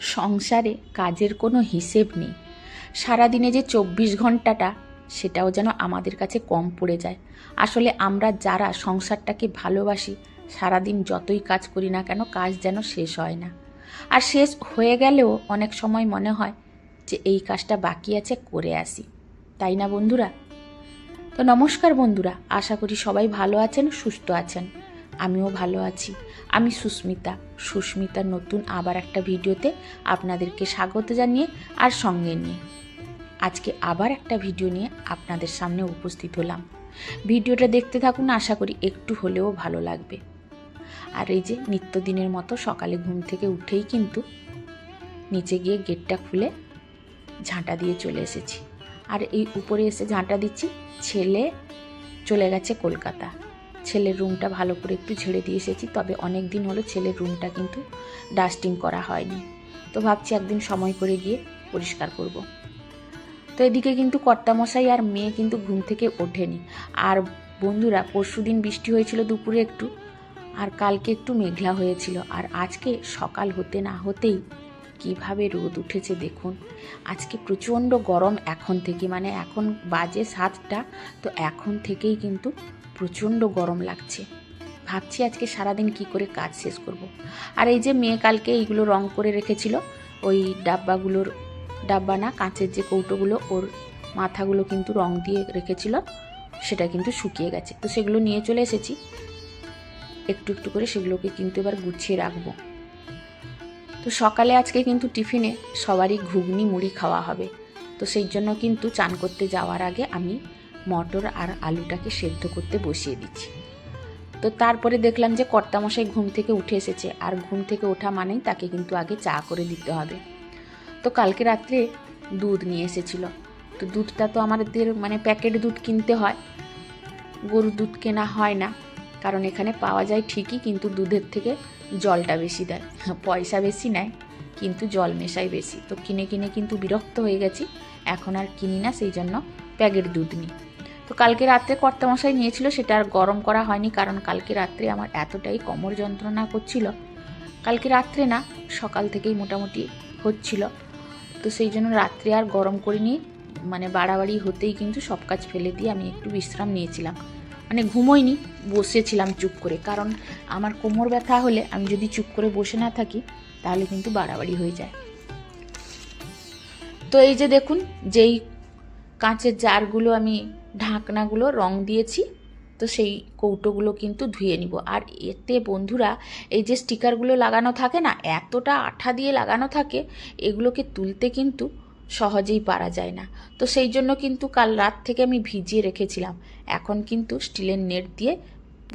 সংসারে কাজের কোনো হিসেব নেই। সারাদিনে যে চব্বিশ ঘন্টাটা, সেটাও যেন আমাদের কাছে কম পড়ে যায়। আসলে আমরা যারা সংসারটাকে ভালোবাসি, সারাদিন যতই কাজ করি না কেন কাজ যেন শেষ হয় না। আর শেষ হয়ে গেলেও অনেক সময় মনে হয় যে এই কাজটা বাকি আছে, করে আসি। তাই না বন্ধুরা? তো নমস্কার বন্ধুরা, আশা করি সবাই ভালো আছেন, সুস্থ আছেন। আমিও ভালো আছি। আমি সুস্মিতা। সুস্মিতার নতুন আবার একটা ভিডিওতে আপনাদেরকে স্বাগত জানিয়ে আর সঙ্গে নিয়ে। আজকে আবার একটা ভিডিও নিয়ে আপনাদের সামনে উপস্থিত হলাম। ভিডিওটা দেখতে থাকুন, আশা করি একটু হলেও ভালো লাগবে। আর এই যে নিত্যদিনের মতো সকালে ঘুম থেকে উঠেই কিন্তু নিচে গিয়ে গেটটা খুলে ঝাঁটা দিয়ে চলে এসেছি। আর এই উপরে এসে ঝাঁটা দিচ্ছি, ছেলে চলে গেছে কলকাতা। ছেলের রুমটা ভালো করে একটু ঝেড়ে দিয়ে এসেছি, তবে অনেক দিন হলো ছেলের রুমটা কিন্তু ডাস্টিং করা হয়নি। তো ভাবছি একদিন সময় করে গিয়ে পরিষ্কার করব। তো এদিকে কিন্তু কর্তামশাই আর মেয়ে কিন্তু ঘুম থেকে ওঠেনি। আর বন্ধুরা পরশুদিন বৃষ্টি হয়েছিল দুপুরে একটু, আর কালকে একটু মেঘলা হয়েছিল, আর আজকে সকাল হতে না হতেই কীভাবে রোদ উঠেছে দেখুন। আজকে প্রচণ্ড গরম এখন থেকে মানে এখন বাজে সাতটা, তো এখন থেকেই কিন্তু প্রচণ্ড গরম লাগছে। ভাবছি আজকে সারাদিন কি করে কাজ শেষ করব। আর এই যে মেয়ে কালকে এইগুলো রং করে রেখেছিল, ওই ডাব্বাগুলোর ডাব্বা না, কাঁচের যে কৌটোগুলো, ওর মাথাগুলো কিন্তু রং দিয়ে রেখেছিল, সেটা কিন্তু শুকিয়ে গেছে। তো সেগুলো নিয়ে চলে এসেছি। একটু একটু করে সেগুলোকে কিন্তু এবার গুছিয়ে রাখব। তো সকালে আজকে কিন্তু টিফিনে সবারই ঘুগনি, মুড়ি খাওয়া হবে। তো সেই জন্য কিন্তু চান করতে যাওয়ার আগে আমি মটর আর আলুটাকে সেদ্ধ করতে বসিয়ে দিচ্ছি। তো তারপরে দেখলাম যে কর্তামশাই ঘুম থেকে উঠে এসেছে, আর ঘুম থেকে ওঠা মানেই তাকে কিন্তু আগে চা করে দিতে হবে। তো কালকে রাত্রে দুধ নিয়ে এসেছিল। তো দুধটা তো আমাদের মানে প্যাকেট দুধ কিনতে হয়। গরুর দুধ কেনা হয় না, কারণ এখানে পাওয়া যায় ঠিকই, কিন্তু দুধের থেকে জলটা বেশি দেয়। পয়সা বেশি নেয়, কিন্তু জল মেশাই বেশি। তো কিনে কিনে কিন্তু বিরক্ত হয়ে গেছি, এখন আর কিনি না, সেই জন্য প্যাকেট দুধ নিই। তো কালকে রাত্রে কর্তামশাই নিয়েছিল, সেটা আর গরম করা হয়নি, কারণ কালকে রাত্রে আমার এতটাই কোমর যন্ত্রণা করছিল। কালকে রাত্রে না, সকাল থেকেই মোটামুটি হচ্ছিল। তো সেই জন্য রাত্রে আর গরম করিনি মানে বাড়াবাড়ি হতেই কিন্তু সব কাজ ফেলে দিয়ে আমি একটু বিশ্রাম নিয়েছিলাম। মানে ঘুমোইনি, বসেছিলাম চুপ করে, কারণ আমার কোমর ব্যথা হলে আমি যদি চুপ করে বসে না থাকি, তাহলে কিন্তু বাড়াবাড়ি হয়ে যায়। তো এই যে দেখুন, যেই কাঁচের জারগুলো আমি ঢাকনাগুলো রং দিয়েছি, তো সেই কৌটোগুলো কিন্তু ধুয়ে নিব। আর এতে বন্ধুরা, এই যে স্টিকারগুলো লাগানো থাকে না, এতটা আঠা দিয়ে লাগানো থাকে, এগুলোকে তুলতে কিন্তু সহজেই পারা যায় না। তো সেই জন্য কিন্তু কাল রাত থেকে আমি ভিজিয়ে রেখেছিলাম। এখন কিন্তু স্টিলের নেট দিয়ে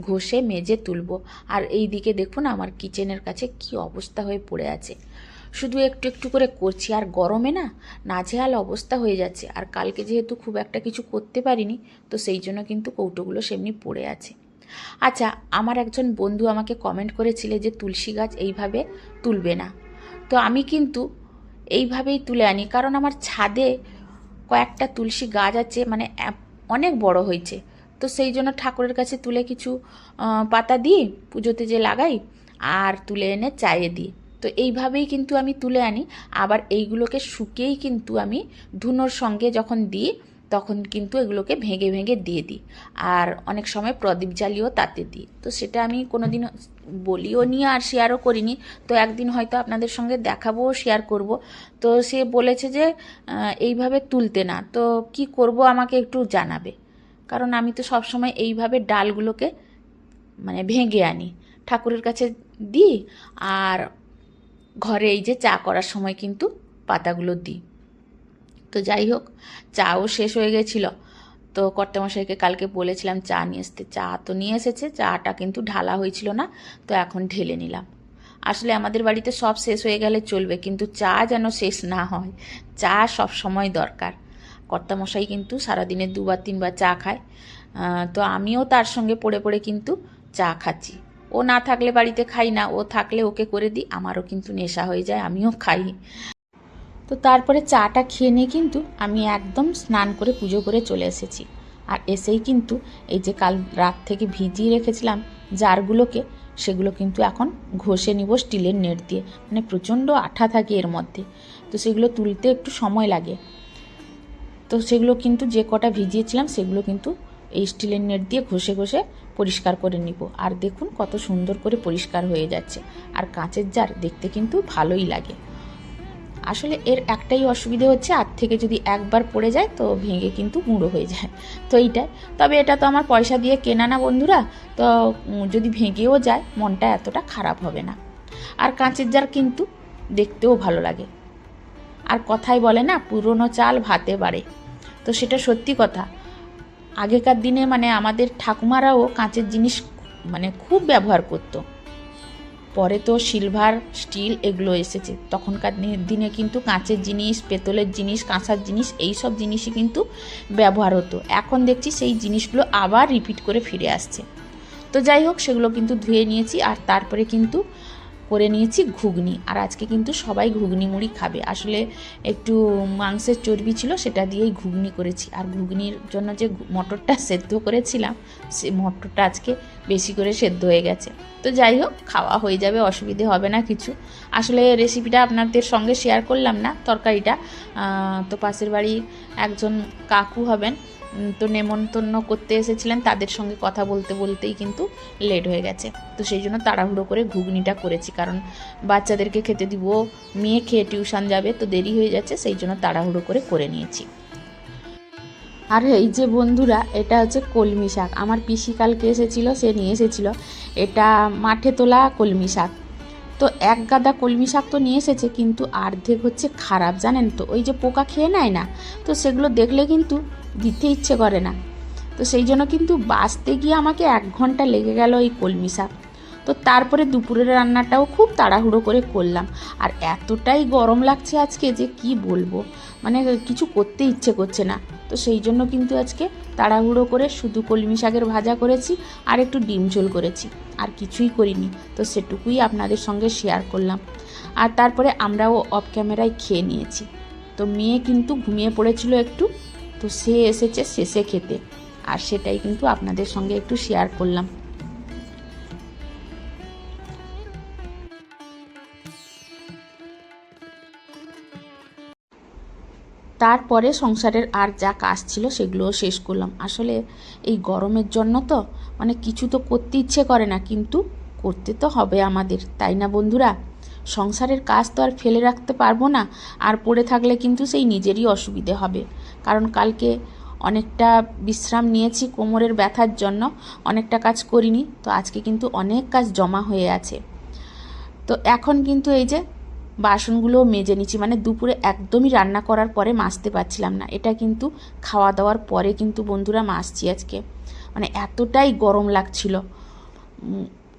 ঘষে, মেজে তুলব। আর এই দিকে দেখুন আমার কিচেনের কাছে কি অবস্থা হয়ে পড়ে আছে। শুধু একটু একটু করে করছি। আর গরমে না, নাজেহাল অবস্থা হয়ে যাচ্ছে। আর কালকে যেহেতু খুব একটা কিছু করতে পারিনি, তো সেই জন্য কিন্তু কৌটোগুলো সেমনি পড়ে আছে। আচ্ছা আমার একজন বন্ধু আমাকে কমেন্ট করেছিলে যে তুলসী গাছ এইভাবে তুলবে না। তো আমি কিন্তু এইভাবেই তুলে আনি। কারণ আমার ছাদে কয়েকটা তুলসী গাছ আছে মানে অনেক বড় হয়েছে। তো সেই জন্য ঠাকুরের কাছে তুলে কিছু পাতা দিই, পুজোতে যে লাগাই, আর তুলে এনে চায়ে দিই। তো এইভাবেই কিন্তু আমি তুলে আনি। আবার এইগুলোকে শুকিয়েই কিন্তু আমি ধুনোর সঙ্গে যখন দিই, তখন কিন্তু এগুলোকে ভেঙে ভেঙে দিয়ে দিই। আর অনেক সময় প্রদীপ জ্বালিয়েও তাতে দিই। তো সেটা আমি কোনো দিন বলিও নিয়ে আর শেয়ারও করিনি। তো একদিন হয়তো আপনাদের সঙ্গে দেখাবো শেয়ার করব। তো সে বলেছে যে এইভাবে তুলতে না। তো কি করব আমাকে একটু জানাবে। কারণ আমি তো সবসময় এইভাবে ডালগুলোকে মানে ভেঙে আনি। ঠাকুরের কাছে দিই। আর ঘরে এই যে চা করার সময় কিন্তু পাতাগুলো দিই। তো যাই হোক, চাও শেষ হয়ে গেছিল। তো কর্তামশাইকে কালকে বলেছিলাম চা নিয়ে আসতে। চা তো নিয়ে এসেছে, চাটা কিন্তু ঢালা হয়েছিল না, তো এখন ঢেলে নিলাম। আসলে আমাদের বাড়িতে সব শেষ হয়ে গেলে চলবে, কিন্তু চা যেন শেষ না হয়। চা সব সময় দরকার। কর্তামশাই কিন্তু সারাদিনে দুবার, তিনবার চা খায়। তো আমিও তার সঙ্গে পড়ে পড়ে কিন্তু চা খাচ্ছি। ও না থাকলে বাড়িতে খাই না, ও থাকলে ওকে করে দিই, আমারও কিন্তু নেশা হয়ে যায়, আমিও খাই। তো তারপরে চাটা খেয়ে নিয়ে কিন্তু আমি একদম স্নান করে পুজো করে চলে এসেছি। আর এসেই কিন্তু এই যে কাল রাত থেকে ভিজিয়ে রেখেছিলাম জারগুলোকে, সেগুলো কিন্তু এখন ঘষে নিব স্টিলের নেট দিয়ে মানে প্রচণ্ড আঠা থাকে এর মধ্যে। তো সেগুলো তুলতে একটু সময় লাগে। তো সেগুলো কিন্তু যে কটা ভিজিয়েছিলাম, সেগুলো কিন্তু এই স্টিলের নেট দিয়ে ঘষে ঘষে পরিষ্কার করে নিব। আর দেখুন কত সুন্দর করে পরিষ্কার হয়ে যাচ্ছে। আর কাঁচের জার দেখতে কিন্তু ভালোই লাগে। আসলে এর একটাই অসুবিধে হচ্ছে আর থেকে যদি একবার পড়ে যায় তো ভেঙে কিন্তু গুঁড়ো হয়ে যায়। তো এইটাই। তবে এটা তো আমার পয়সা দিয়ে কেনা না বন্ধুরা। তো যদি ভেঙেও যায়, মনটা এতটা খারাপ হবে না। আর কাঁচের জার কিন্তু দেখতেও ভালো লাগে। আর কথাই বলে না, পুরনো চাল ভাতে বাড়ে। তো সেটা সত্যি কথা। আগেকার দিনে মানে আমাদের ঠাকুমারাও কাঁচের জিনিস মানে খুব ব্যবহার করতো। পরে তো সিলভার, স্টিল এগুলো এসেছে। তখনকার দিনে- কিন্তু কাঁচের জিনিস, পেতলের জিনিস, কাঁসার জিনিস এই সব জিনিসই কিন্তু ব্যবহার হতো। এখন দেখছি সেই জিনিসগুলো আবার রিপিট করে ফিরে আসছে। তো যাই হোক, সেগুলো কিন্তু ধুয়ে নিয়েছি আর তারপরে কিন্তু করে নিয়েছি ঘুগনি। আর আজকে কিন্তু সবাই ঘুগনি মুড়ি খাবে। আসলে একটু মাংসের চর্বি ছিল, সেটা দিয়েই ঘুগনি করেছি। আর ঘুগনির জন্য যে মটরটা সেদ্ধ করেছিলাম, সে মটরটা আজকে বেশি করে সেদ্ধ হয়ে গেছে। তো যাই হোক, খাওয়া হয়ে যাবে, অসুবিধে হবে না কিছু। আসলে রেসিপিটা আপনাদের সঙ্গে শেয়ার করলাম না, তরকারিটা। তো পাশের বাড়ি একজন কাকু হবেন তো নেমন্তন্ন করতে এসেছিলেন, তাদের সঙ্গে কথা বলতে বলতেই কিন্তু লেট হয়ে গেছে। তো সেই জন্য তাড়াহুড়ো করে ঘুগনিটা করেছি, কারণ বাচ্চাদেরকে খেতে দিব, মেয়ে খেয়ে টিউশন যাবে, তো দেরি হয়ে যাচ্ছে, সেই জন্য তাড়াহুড়ো করে করে নিয়েছি। আর এই যে বন্ধুরা, এটা হচ্ছে কলমি শাক। আমার পিসি কালকে এসেছিল, সে নিয়ে এসেছিল। এটা মাঠে তোলা কলমি শাক। তো এক গাদা কলমি শাক তো নিয়ে এসেছে, কিন্তু অর্ধেক হচ্ছে খারাপ, জানেন তো? ওই যে পোকা খেয়ে নেয় না? তো সেগুলো দেখলে কিন্তু দিতে ইচ্ছে করে না। তো সেই জন্য কিন্তু বাঁচতে গিয়ে আমাকে এক ঘণ্টা লেগে গেল এই কলমি শাক। তো তারপরে দুপুরের রান্নাটাও খুব তাড়াহুড়ো করে করলাম। আর এতটাই গরম লাগছে আজকে যে কি বলব? মানে কিছু করতে ইচ্ছে করছে না। তো সেই জন্য কিন্তু আজকে তাড়াহুড়ো করে শুধু কলমি শাকের ভাজা করেছি আর একটু ডিম ঝোল করেছি। আর কিছুই করিনি। তো সেটুকুই আপনাদের সঙ্গে শেয়ার করলাম। আর তারপরে আমরাও অফ ক্যামেরায় খেয়ে নিয়েছি। তো মেয়ে কিন্তু ঘুমিয়ে পড়েছিল একটু। তো সে এসেছে শেষে খেতে। আর সেটাই কিন্তু আপনাদের সঙ্গে একটু শেয়ার করলাম। তারপরে সংসারের আর যা কাজ ছিল সেগুলোও শেষ করলাম। আসলে এই গরমের জন্য তো মানে কিছু তো করতে ইচ্ছে করে না, কিন্তু করতে তো হবে আমাদের, তাই না বন্ধুরা? সংসারের কাজ তো আর ফেলে রাখতে পারব না, আর পড়ে থাকলে কিন্তু সেই নিজেরই অসুবিধে হবে। কারণ কালকে অনেকটা বিশ্রাম নিয়েছি কোমরের ব্যথার জন্য, অনেকটা কাজ করিনি, তো আজকে কিন্তু অনেক কাজ জমা হয়ে আছে। তো এখন কিন্তু এই যে বাসনগুলো মেজে নিচ্ছি মানে দুপুরে একদমই রান্না করার পরে মাজতে পারছিলাম না। এটা কিন্তু খাওয়া দাওয়ার পরে কিন্তু বন্ধুরা মাজছি আজকে। মানে এতটাই গরম লাগছিল।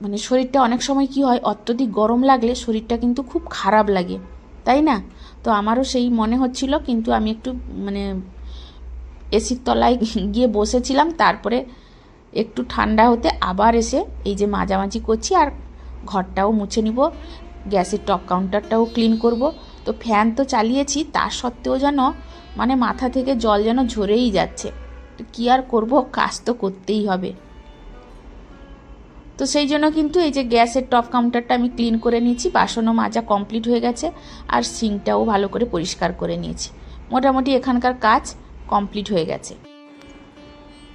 মানে শরীরটা অনেক সময় কি হয়, অত্যধিক গরম লাগলে শরীরটা কিন্তু খুব খারাপ লাগে, তাই না? তো আমারও সেই মনে হচ্ছিল, কিন্তু আমি একটু মানে এসির তলায় গিয়ে বসেছিলাম, তারপরে একটু ঠান্ডা হতে আবার এসে এই যে মাঝামাঝি করছি আর ঘরটাও মুছে নিব, গ্যাসের টপ কাউন্টারটাও ক্লিন করব। তো ফ্যান তো চালিয়েছি তার সত্ত্বেও যেন মানে মাথা থেকে জল যেন ঝরেই যাচ্ছে। তো কী আর করব, কাজ তো করতেই হবে। তো সেই জন্য কিন্তু এই যে গ্যাসের টপ কাউন্টারটা আমি ক্লিন করে নিয়েছি, বাসনও মাজা কমপ্লিট হয়ে গেছে, আর সিঙ্কটাও ভালো করে পরিষ্কার করে নিয়েছি। মোটামুটি এখানকার কাজ কমপ্লিট হয়ে গেছে।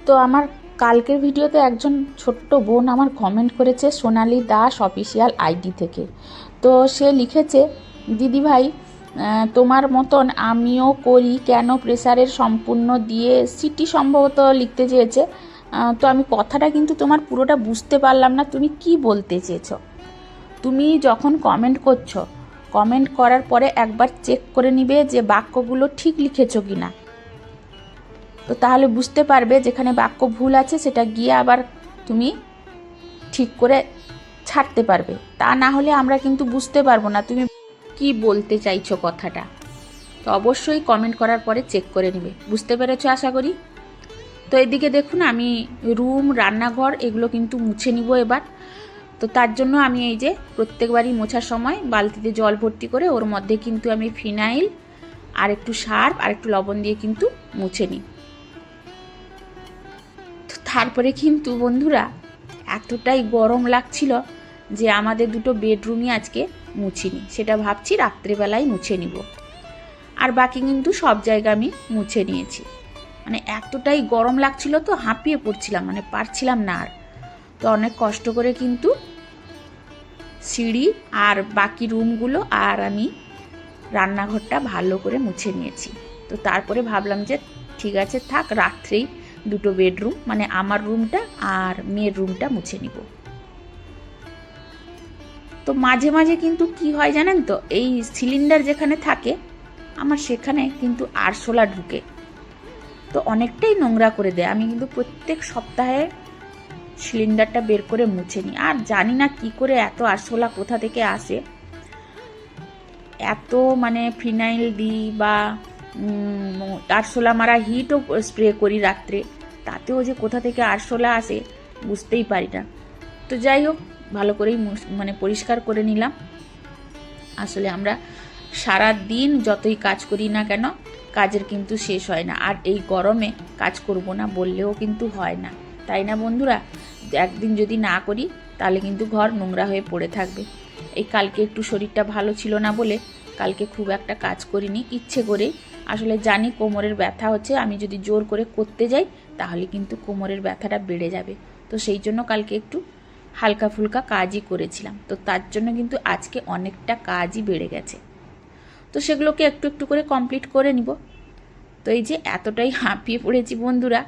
তো আমার কালকের ভিডিওতে একজন ছোট্ট বোন আমার কমেন্ট করেছে সোনালি দাস অফিসিয়াল আইডি থেকে। তো সে লিখেছে, দিদি ভাই তোমার মতন আমিও করি, কেন প্রেসারের সম্পূর্ণ দিয়ে সিটি সম্ভবত লিখতে চেয়েছে। তো আমি কথাটা কিন্তু তোমার পুরোটা বুঝতে পারলাম না, তুমি কি বলতে চেয়েছো? তুমি যখন কমেন্ট করছ কমেন্ট করার পরে একবার চেক করে নিবে যে বাক্যগুলো ঠিক লিখেছো কি না তো তাহলে বুঝতে পারবে যেখানে বাক্য ভুল আছে, সেটা গিয়ে আবার তুমি ঠিক করে ছাড়তে পারবে। তা না হলে আমরা কিন্তু বুঝতে পারব না তুমি কি বলতে চাইছো কথাটা। তো অবশ্যই কমেন্ট করার পরে চেক করে নেবে। বুঝতে পেরেছ আশা করি? তো এদিকে দেখুন, আমি রুম রান্নাঘর এগুলো কিন্তু মুছে নিব এবার। তো তার জন্য আমি এই যে প্রত্যেকবারই মোছার সময় বালতিতে জল ভর্তি করে ওর মধ্যে কিন্তু আমি ফিনাইল আর একটু সার্ফ আর একটু লবণ দিয়ে কিন্তু মুছে নিই। তারপরে কিন্তু বন্ধুরা, এতটাই গরম লাগছিল যে আমাদের দুটো বেডরুমই আজকে মুছিনি। সেটা ভাবছি রাত্রেবেলায় মুছে নিব। আর বাকি কিন্তু সব জায়গা আমি মুছে নিয়েছি। মানে এতটাই গরম লাগছিল তো হাঁপিয়ে পড়ছিলাম মানে পারছিলাম না আর। তো অনেক কষ্ট করে কিন্তু সিঁড়ি আর বাকি রুমগুলো আর আমি রান্নাঘরটা ভালো করে মুছে নিয়েছি। তো তারপরে ভাবলাম যে ঠিক আছে থাক, রাত্রেই দুটো বেডরুম মানে আমার রুমটা আর মেয়ের রুমটা মুছে নিব। তো মাঝে মাঝে কিন্তু কি হয় জানেন তো, এই সিলিন্ডার যেখানে থাকে, আমার সেখানে কিন্তু আরশোলা ঢুকে। তো অনেকটাই নোংরা করে দেয়। আমি কিন্তু প্রত্যেক সপ্তাহে সিলিন্ডারটা বের করে মুছে নিই। আর জানি না কি করে এত আরশোলা কোথা থেকে আসে। এত মানে ফিনাইল দিই বা আরশোলা মারা হিটও স্প্রে করি রাত্রে। তাতেও যে কোথা থেকে আরশোলা আসে বুঝতেই পারি না। তো যাই হোক, ভালো করেই মানে পরিষ্কার করে নিলাম। আসলে আমরা সারা দিন যতই কাজ করি না কেন, কাজের কিন্তু শেষ হয় না। আর এই গরমে কাজ করব না বললেও কিন্তু হয় না। তাই না বন্ধুরা? একদিন যদি না করি, তাহলে কিন্তু ঘর নোংরা হয়ে পড়ে থাকবে। এই কালকে একটু শরীরটা ভালো ছিল না বলে কালকে খুব একটা কাজ করিনি, ইচ্ছে করেই। আসলে জানি কোমরের ব্যথা হচ্ছে, আমি যদি জোর করে করতে যাই, তাহলে কিন্তু কোমরের ব্যথাটা বেড়ে যাবে। তো সেই জন্য কালকে একটু হালকা ফুলকা কাজই করেছিলাম। তো তার জন্য কিন্তু আজকে অনেকটা কাজই বেড়ে গেছে। তো সেগুলোকে একটু একটু করে কমপ্লিট করে নিব। তো এই যে এতটাই হাঁপিয়ে পড়েছি বন্ধুরা,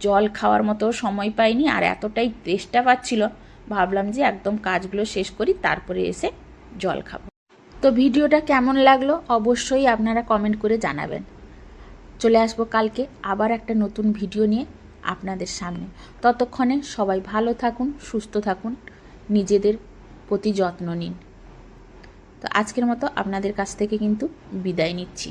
জল খাওয়ার মতো সময় পাইনি আর এতটাই তেষ্টা পাচ্ছিল, ভাবলাম যে একদম কাজগুলো শেষ করি, তারপরে এসে জল খাব। তো ভিডিওটা কেমন লাগল অবশ্যই আপনারা কমেন্ট করে জানাবেন। চলে আসব কালকে আবার একটা নতুন ভিডিও নিয়ে আপনাদের সামনে। ততক্ষণে সবাই ভালো থাকুন, সুস্থ থাকুন, নিজেদের প্রতি যত্ন নিন। তো আজকের মতো আপনাদের কাছ থেকে কিন্তু বিদায় নিচ্ছি।